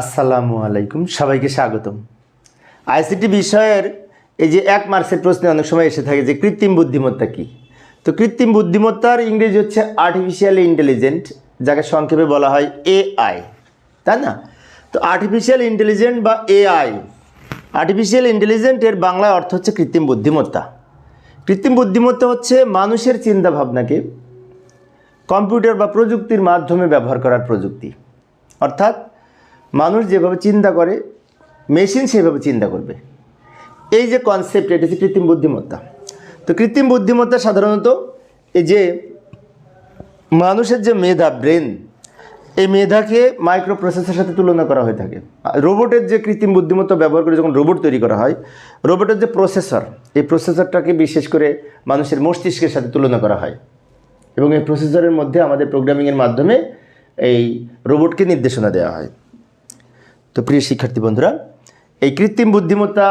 আসসালামু আলাইকুম, সবাইকে স্বাগতম। আইসিটি বিষয়ের এই যে এক মার্কসের প্রশ্নে অনেক সময় এসে থাকে যে কৃত্রিম বুদ্ধিমত্তা কি? তো কৃত্রিম বুদ্ধিমত্তার ইংরেজি হচ্ছে আর্টিফিশিয়াল ইন্টেলিজেন্ট যাকে সংক্ষেপে বলা হয় এআই তাই না? তো আর্টিফিশিয়াল ইন্টেলিজেন্ট বা এআই আর্টিফিশিয়াল ইন্টেলিজেন্টের বাংলা অর্থ হচ্ছে কৃত্রিম বুদ্ধিমত্তা। কৃত্রিম বুদ্ধিমত্তা হচ্ছে মানুষের চিন্তা ভাবনাকে কম্পিউটার বা প্রযুক্তির মাধ্যমে ব্যবহার করার প্রযুক্তি। অর্থাৎ মানুষ যেভাবে চিন্তা করে মেশিন সেভাবে চিন্তা করবে। এই যে কনসেপ্ট এটা হচ্ছে কৃত্রিম বুদ্ধিমত্তা। তো কৃত্রিম বুদ্ধিমত্তা সাধারণত এই যে মানুষের যে মেধা ব্রেন এই মেধাকে মাইক্রো প্রসেসের সাথে তুলনা করা হয়ে থাকে। রোবটের যে কৃত্রিম বুদ্ধিমত্তা ব্যবহার করে যখন রোবট তৈরি করা হয় রোবটের যে প্রসেসর এই প্রসেসরটাকে বিশেষ করে মানুষের মস্তিষ্কের সাথে তুলনা করা হয়। এবং এই প্রসেসরের মধ্যে আমাদের প্রোগ্রামিংয়ের মাধ্যমে এই রোবটকে নির্দেশনা দেওয়া হয়। তো প্রিয় শিক্ষার্থী বন্ধুরা, এই কৃত্রিম বুদ্ধিমত্তা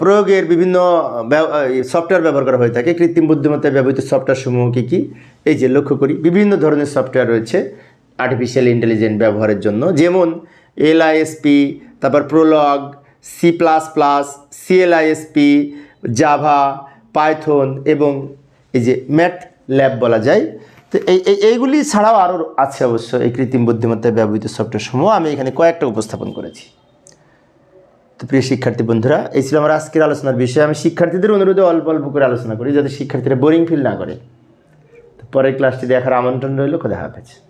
প্রয়োগের বিভিন্ন সফটওয়্যার ব্যবহার করা হয়ে থাকে। কৃত্রিম বুদ্ধিমত্তায় ব্যবহৃত সফটওয়্যার সমূহ কী কী? এই যে লক্ষ্য করি, বিভিন্ন ধরনের সফটওয়্যার রয়েছে আর্টিফিশিয়াল ইন্টেলিজেন্ট ব্যবহারের জন্য। যেমন এলআইএসপি তারপর Prolog, C plus plus CLISP Java, Python এবং এই যে ম্যাট ল্যাব বলা যায়। তো এই, এই- এইগুলি ছাড়াও আরও আছে অবশ্য এই কৃত্রিম বুদ্ধিমত্তায় ব্যবহৃত সফটওয়্যার সমূহ। আমি এখানে কয়েকটা উপস্থাপন করেছি। তো প্রিয় শিক্ষার্থী বন্ধুরা, এই ছিল আমার আজকের আলোচনার বিষয়ে। আমি শিক্ষার্থীদের অনুরোধে অল্প অল্প করে আলোচনা করি যাতে শিক্ষার্থীরা বোরিং ফিল না করে। তো পরের ক্লাসটি দেখার আমন্ত্রণ রইল। খোদা হাফেজ।